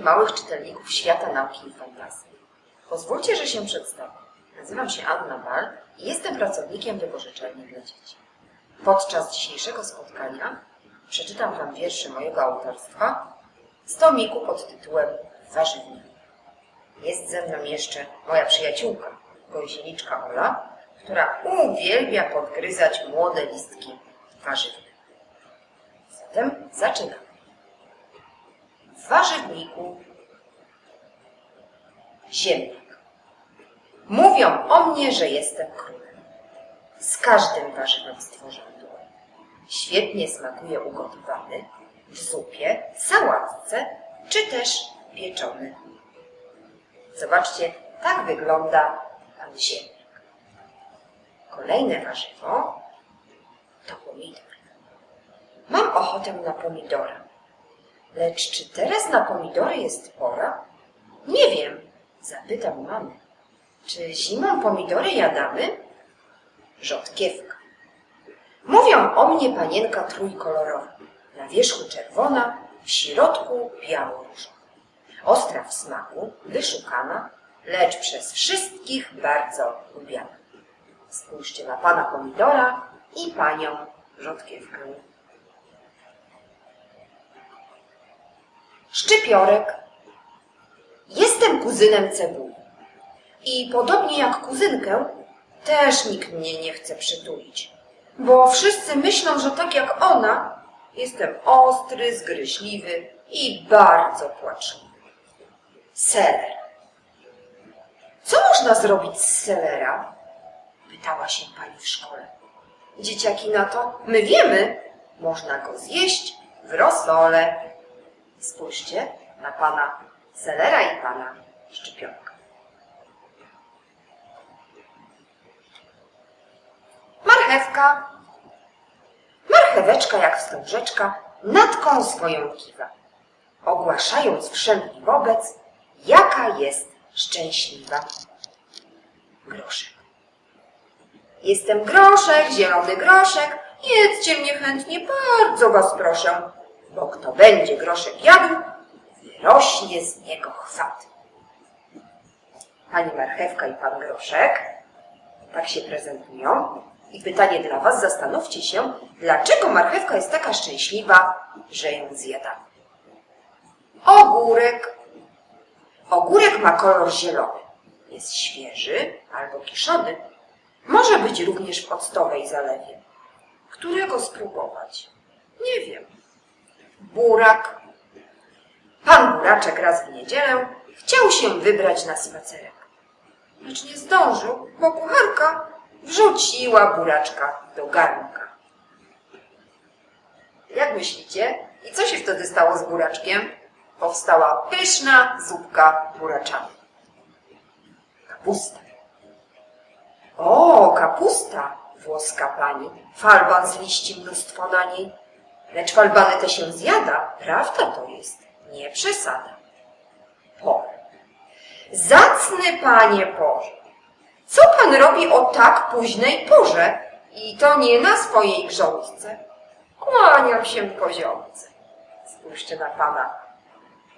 małych czytelników świata nauki i fantazji. Pozwólcie, że się przedstawię. Nazywam się Anna Bal i jestem pracownikiem wypożyczalni dla dzieci. Podczas dzisiejszego spotkania przeczytam Wam wiersze mojego autorstwa z tomiku pod tytułem Warzywnik. Jest ze mną jeszcze moja przyjaciółka, gąsieniczka Ola, która uwielbia podgryzać młode listki warzywne. Zatem zaczynamy. Warzywniku ziemniak. Mówią o mnie, że jestem królem. Z każdym warzywem stworzony duet. Świetnie smakuje ugotowany, w zupie, sałatce czy też pieczony. Zobaczcie, tak wygląda pan ziemniak. Kolejne warzywo to pomidor. Mam ochotę na pomidora. Lecz czy teraz na pomidory jest pora? Nie wiem, zapytam mamy. Czy zimą pomidory jadamy? Rzodkiewka. Mówią o mnie panienka trójkolorowa. Na wierzchu czerwona, w środku biało-różowa. Ostra w smaku, wyszukana, lecz przez wszystkich bardzo lubiana. Spójrzcie na pana pomidora i panią rzodkiewkę. Szczypiorek. Jestem kuzynem cebuli. I podobnie jak kuzynkę, też nikt mnie nie chce przytulić. Bo wszyscy myślą, że tak jak ona, jestem ostry, zgryźliwy i bardzo płaczliwy. Seler. Co można zrobić z selera? Pytała się pani w szkole. Dzieciaki na to, my wiemy, można go zjeść w rosole. Spójrzcie na pana selera i pana szczypionka. Marchewka. Marcheweczka jak wstążeczka natką swoją kiwa, ogłaszając wszelki wobec, jaka jest szczęśliwa. Groszek. Jestem groszek, zielony groszek, jedzcie mnie chętnie, bardzo was proszę, bo kto będzie groszek jadł, wyrośnie z niego chwat. Pani marchewka i pan groszek tak się prezentują. I pytanie dla was, zastanówcie się, dlaczego marchewka jest taka szczęśliwa, że ją zjada. Ogórek. Ogórek ma kolor zielony. Jest świeży albo kiszony. Może być również w octowej zalewie. Którego spróbować? Nie wiem. Burak. Pan Buraczek raz w niedzielę chciał się wybrać na spacerek. Lecz nie zdążył, bo kucharka wrzuciła buraczka do garnka. Jak myślicie? I co się wtedy stało z buraczkiem? Powstała pyszna zupka buraczana. Kapusta. O, kapusta, włoska pani. Falban z liści mnóstwo na niej. Lecz falbany te się zjada, prawda to jest, nie przesada. Por. Zacny panie Boże, co pan robi o tak późnej porze? I to nie na swojej grządce. Kłaniam się poziomce. Spójrzcie na pana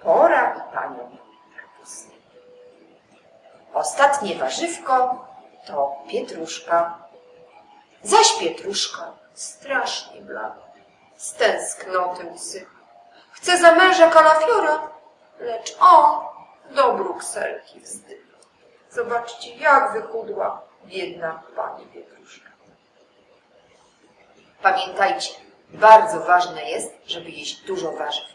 pora i panią kapustę. Ostatnie warzywko to pietruszka. Zaś pietruszka strasznie blada, z tęsknoty usycha. Chce za męża kalafiora, lecz on do Brukselki wzdycha. Zobaczcie, jak wychudła biedna pani Pietruszka. Pamiętajcie, bardzo ważne jest, żeby jeść dużo warzyw,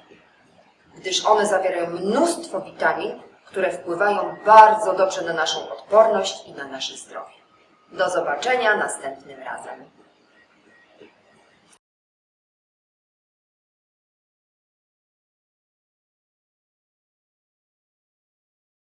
gdyż one zawierają mnóstwo witamin, które wpływają bardzo dobrze na naszą odporność i na nasze zdrowie. Do zobaczenia następnym razem.